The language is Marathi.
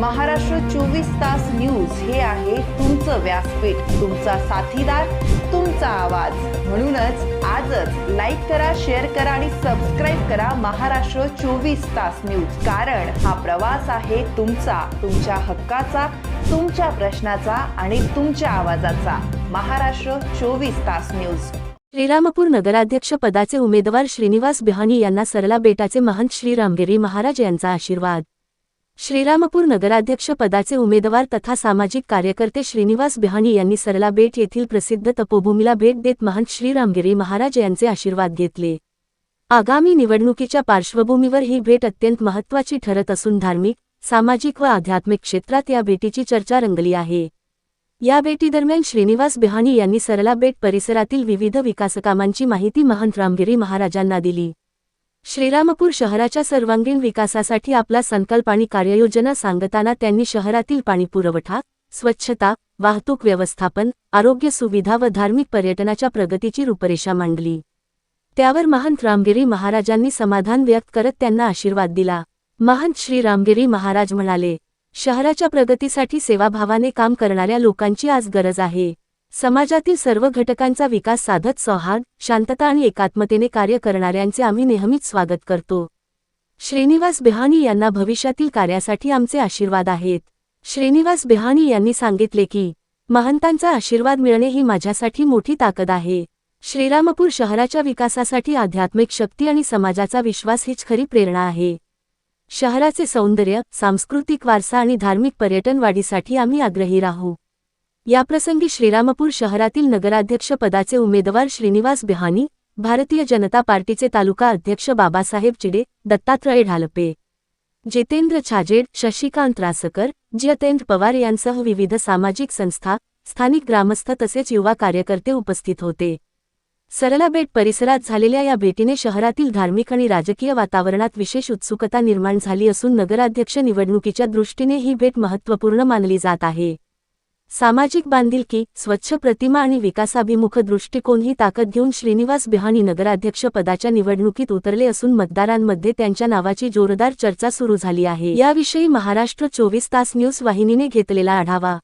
महाराष्ट्र चोवीस तास न्यूज हे आहे तुमचं व्यासपीठ. तुमचा साथीदार तुमचा आवाज. म्हणूनच आजच लाईक करा शेअर करा आणि सबस्क्राईब करा महाराष्ट्र चोवीस तास न्यूज. कारण हा प्रवास आहे तुमचा तुमच्या हक्काचा तुमच्या प्रश्नाचा आणि तुमच्या आवाजाचा. महाराष्ट्र चोवीस तास न्यूज. श्रीरामपूर नगराध्यक्ष पदाचे उमेदवार श्रीनिवास बिहानी यांना सरला बेटाचे महंत श्रीरामगिरी महाराज यांचा आशीर्वाद. श्रीरामपूर नगराध्यक्ष पदाचे उमेदवार तथा सामाजिक कार्यकर्ते श्रीनिवास बिहानी यांनी सरला बेट येथील प्रसिद्ध तपोभूमीला भेट देत महंत श्रीरामगिरी महाराज यांचे आशीर्वाद घेतले. आगामी निवडणुकीच्या पार्श्वभूमीवर ही भेट अत्यंत महत्त्वाची ठरत असून धार्मिक सामाजिक व आध्यात्मिक क्षेत्रात या भेटीची चर्चा रंगली आहे. या भेटीदरम्यान श्रीनिवास बिहानी यांनी सरला बेट परिसरातील विविध विकासकामांची माहिती महंत रामगिरी महाराजांना दिली. श्रीरामपूर शहराच्या सर्वांगीण विकासासाठी आपला संकल्प आणि कार्ययोजना सांगताना त्यांनी शहरातील पाणीपुरवठा स्वच्छता वाहतूक व्यवस्थापन आरोग्य सुविधा व धार्मिक पर्यटनाच्या प्रगतीची रूपरेषा मांडली. त्यावर महंत रामगिरी महाराजांनी समाधान व्यक्त करत त्यांना आशीर्वाद दिला. महंत श्री रामगिरी महाराज म्हणाले शहराच्या प्रगतीसाठी सेवाभावाने काम करणाऱ्या लोकांची आज गरज आहे. समाजातील सर्व घटकांचा विकास साधत सौहार्द शांतता आणि एकात्मतेने कार्य करणाऱ्यांचे आम्ही नेहमीच स्वागत करतो. श्रीनिवास बेहानी यांना भविष्यातील कार्यासाठी आमचे आशीर्वाद आहेत. श्रीनिवास बेहानी यांनी सांगितले की महंतांचा आशीर्वाद मिळणे ही माझ्यासाठी मोठी ताकद आहे. श्रीरामपूर शहराच्या विकासासाठी आध्यात्मिक शक्ती आणि समाजाचा विश्वास हीच खरी प्रेरणा आहे. शहराचे सौंदर्य सांस्कृतिक वारसा आणि धार्मिक पर्यटन वाढीसाठी आम्ही आग्रही राहू. याप्रसंगी श्रीरामपूर शहरातील नगराध्यक्ष पदाचे उमेदवार श्रीनिवास बिहानी भारतीय जनता पार्टीचे तालुका अध्यक्ष बाबासाहेब चिडे दत्तात्रय ढालपे जितेंद्र छाजेड शशिकांत रासकर जितेंद्र पवार यांसह विविध सामाजिक संस्था स्थानिक ग्रामस्थ तसेच युवा कार्यकर्ते उपस्थित होते. सरला बेट परिसरात झालेल्या या भेटीने शहरातील धार्मिक आणि राजकीय वातावरणात विशेष उत्सुकता निर्माण झाली असून नगराध्यक्ष निवडणुकीच्या दृष्टीने ही भेट महत्त्वपूर्ण मानली जात आहे. सामाजिक बांधिलकी स्वच्छ प्रतिमा आणि विकासाभिमुख दृष्टिकोन ही ताकद घेऊन श्रीनिवास बिहानी नगराध्यक्ष पदाच्या निवडणुकीत उतरले असून मतदारांमध्ये त्यांच्या नावाची जोरदार चर्चा सुरू झाली आहे. याविषयी महाराष्ट्र चोवीस तास न्यूज वाहिनीने घेतलेला आढावा.